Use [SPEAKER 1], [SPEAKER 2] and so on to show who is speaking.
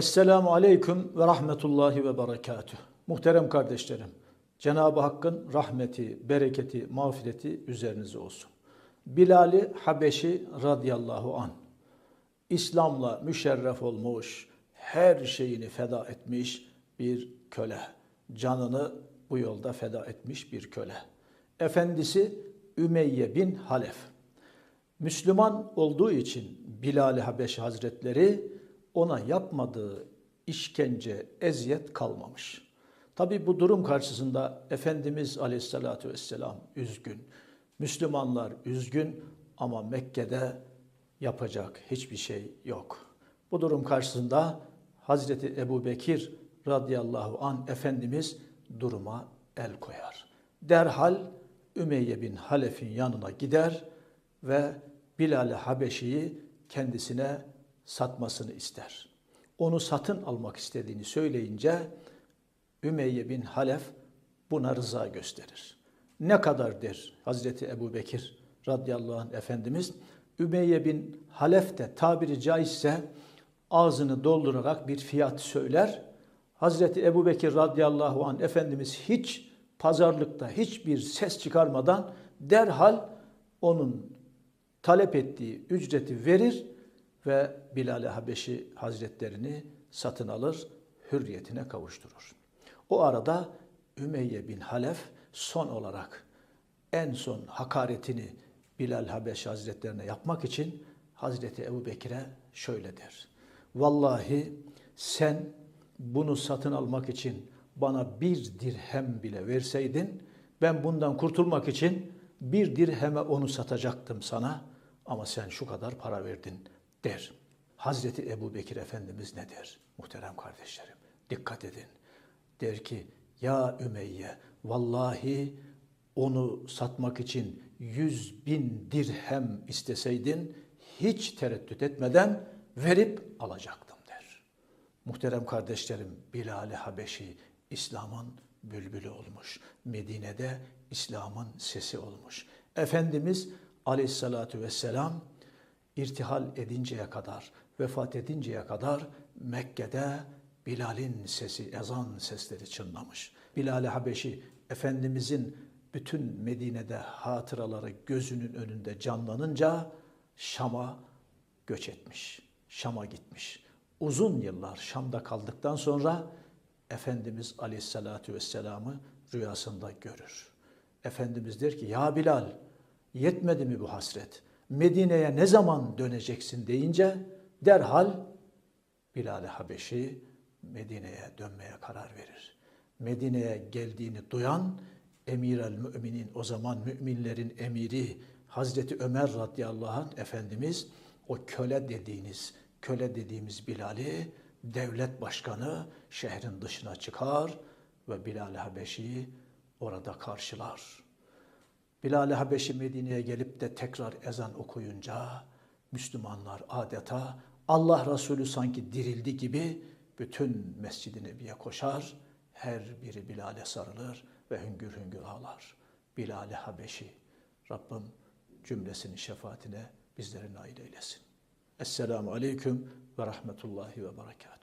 [SPEAKER 1] Esselamu Aleyküm ve Rahmetullahi ve Berekatüh. Muhterem kardeşlerim, Cenab-ı Hakk'ın rahmeti, bereketi, mağfireti üzerinize olsun. Bilal-i Habeşi radıyallahu an İslam'la müşerref olmuş, her şeyini feda etmiş bir köle. Canını bu yolda feda etmiş bir köle. Efendisi Ümeyye bin Halef. Müslüman olduğu için Bilal-i Habeşi Hazretleri ona yapmadığı işkence, eziyet kalmamış. Tabi bu durum karşısında Efendimiz Aleyhisselatü Vesselam üzgün. Müslümanlar üzgün ama Mekke'de yapacak hiçbir şey yok. Bu durum karşısında Hazreti Ebu Bekir radıyallahu an Efendimiz duruma el koyar. Derhal Ümeyye bin Halef'in yanına gider ve Bilal-i Habeşi'yi kendisine satmasını ister. Onu satın almak istediğini söyleyince Ümeyye bin Halef buna rıza gösterir. Ne kadar der Hazreti Ebu Bekir radıyallahu anh Efendimiz Ümeyye bin Halef de tabiri caizse ağzını doldurarak bir fiyat söyler. Hazreti Ebu Bekir radıyallahu anh Efendimiz hiç pazarlıkta hiçbir ses çıkarmadan derhal onun talep ettiği ücreti verir ve Bilal-i Habeşi Hazretlerini satın alır, hürriyetine kavuşturur. O arada Ümeyye bin Halef son olarak en son hakaretini Bilal Habeşi Hazretlerine yapmak için Hazreti Ebu Bekir'e şöyle der. Vallahi sen bunu satın almak için bana bir dirhem bile verseydin ben bundan kurtulmak için bir dirheme onu satacaktım sana ama sen şu kadar para verdin der. Hazreti Ebu Bekir Efendimiz ne der? Muhterem kardeşlerim dikkat edin. Der ki ya Ümeyye vallahi onu satmak için yüz bin dirhem isteseydin hiç tereddüt etmeden verip alacaktım der. Muhterem kardeşlerim Bilal-i Habeşi İslam'ın bülbülü olmuş. Medine'de İslam'ın sesi olmuş. Efendimiz aleyhissalatu vesselam irtihal edinceye kadar, vefat edinceye kadar Mekke'de Bilal'in sesi, ezan sesleri çınlamış. Bilal-i Habeşi Efendimizin bütün Medine'de hatıraları gözünün önünde canlanınca Şam'a göç etmiş. Şam'a gitmiş. Uzun yıllar Şam'da kaldıktan sonra Efendimiz Aleyhisselatü Vesselam'ı rüyasında görür. Efendimiz der ki ya Bilal yetmedi mi bu hasret? Medine'ye ne zaman döneceksin deyince derhal Bilal-i Habeşi Medine'ye dönmeye karar verir. Medine'ye geldiğini duyan Emir el Müminin o zaman müminlerin emiri Hazreti Ömer radıyallahu anh Efendimiz o köle dediğiniz köle dediğimiz Bilal'i devlet başkanı şehrin dışına çıkar ve Bilal-i Habeşi'yi orada karşılar. Bilal-i Habeşi Medine'ye gelip de tekrar ezan okuyunca Müslümanlar adeta Allah Resulü sanki dirildi gibi bütün Mescid-i Nebi'ye koşar, her biri Bilal'e sarılır ve hüngür hüngür ağlar. Bilal-i Habeşi, Rabbim cümlesinin şefaatine bizleri nail eylesin. Esselamu Aleyküm ve Rahmetullahi ve Berekatuhu.